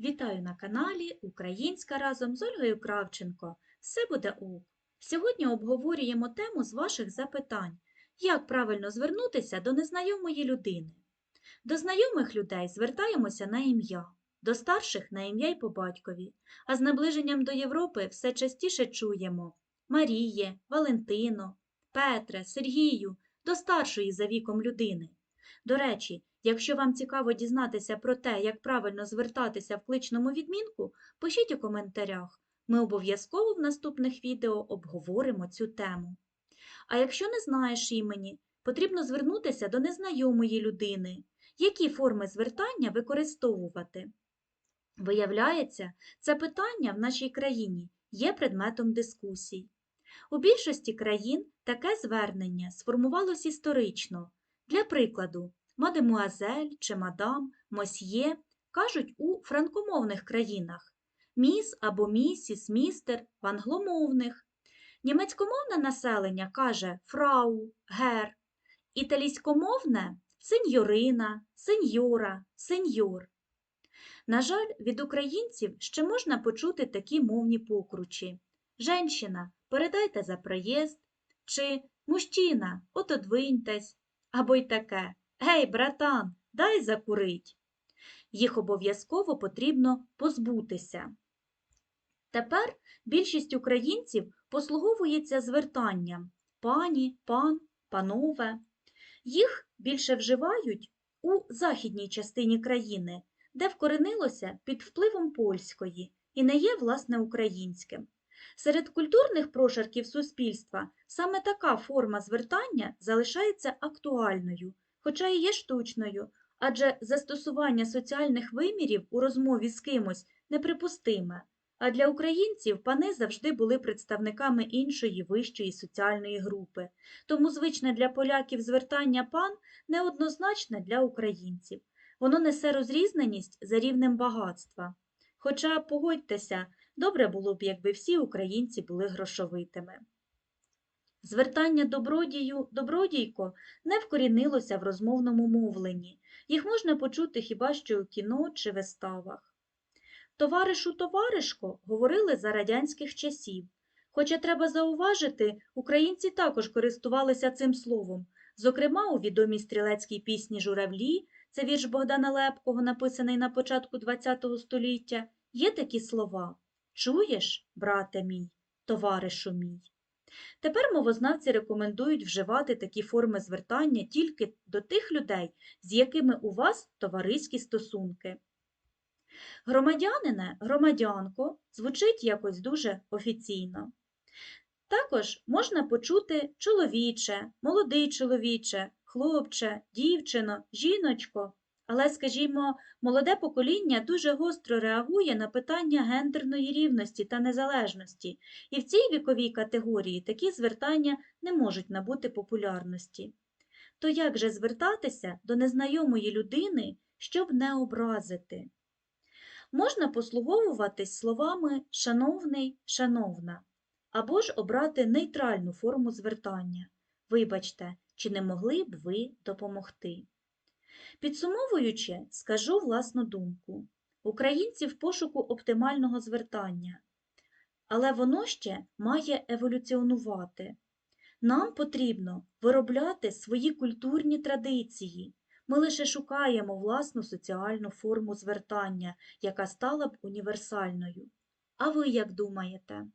Вітаю на каналі Українська разом з Ольгою Кравченко. Все буде ок. Сьогодні обговорюємо тему з ваших запитань. Як правильно звернутися до незнайомої людини? До знайомих людей звертаємося на ім'я, до старших на ім'я й по батькові, а з наближенням до Європи все частіше чуємо Маріє, Валентино, Петре, Сергію, до старшої за віком людини. До речі, якщо вам цікаво дізнатися про те, як правильно звертатися в кличному відмінку, пишіть у коментарях. Ми обов'язково в наступних відео обговоримо цю тему. А якщо не знаєш імені, потрібно звернутися до незнайомої людини. Які форми звертання використовувати? Виявляється, це питання в нашій країні є предметом дискусій. У більшості країн таке звернення сформувалось історично. Для прикладу, мадемуазель чи мадам, мосьє кажуть у франкомовних країнах, міс або місіс, містер в англомовних. Німецькомовне населення каже фрау, гер, італійськомовне сеньорина, сеньора, сеньор. На жаль, від українців ще можна почути такі мовні покручі. Женщина, передайте за проїзд, чи мужчина, отодвиньтесь, або й таке Гей, братан, дай закурить. Їх обов'язково потрібно позбутися. Тепер більшість українців послуговується звертанням пані, пан, панове. Їх більше вживають у західній частині країни, де вкоренилося під впливом польської і не є власне українським. Серед культурних прошарків суспільства саме така форма звертання залишається актуальною, хоча і є штучною, адже застосування соціальних вимірів у розмові з кимось неприпустиме, а для українців пани завжди були представниками іншої вищої соціальної групи, тому звичне для поляків звертання пан неоднозначне для українців. Воно несе розрізненість за рівнем багатства. Хоча, погодьтеся, добре було б, якби всі українці були грошовитими. Звертання добродію добродійко не вкорінилося в розмовному мовленні. Їх можна почути хіба що у кіно чи виставах. Товаришу товаришко говорили за радянських часів. Хоча треба зауважити, українці також користувалися цим словом, зокрема у відомій стрілецькій пісні Журавлі, це вірш Богдана Лепкого, написаний на початку ХХ століття, є такі слова Чуєш, брате мій, товаришу мій. Тепер мовознавці рекомендують вживати такі форми звертання тільки до тих людей, з якими у вас товариські стосунки. Громадянине, громадянко звучить якось дуже офіційно. Також можна почути чоловіче, молодий чоловіче, хлопче, дівчино, жіночко. Але, скажімо, молоде покоління дуже гостро реагує на питання гендерної рівності та незалежності, і в цій віковій категорії такі звертання не можуть набути популярності. То як же звертатися до незнайомої людини, щоб не образити? Можна послуговуватись словами шановний, шановна, або ж обрати нейтральну форму звертання. Вибачте, чи не могли б ви допомогти? Підсумовуючи, скажу власну думку. Українці в пошуку оптимального звертання, але воно ще має еволюціонувати. Нам потрібно виробляти свої культурні традиції. Ми лише шукаємо власну соціальну форму звертання, яка стала б універсальною. А ви як думаєте?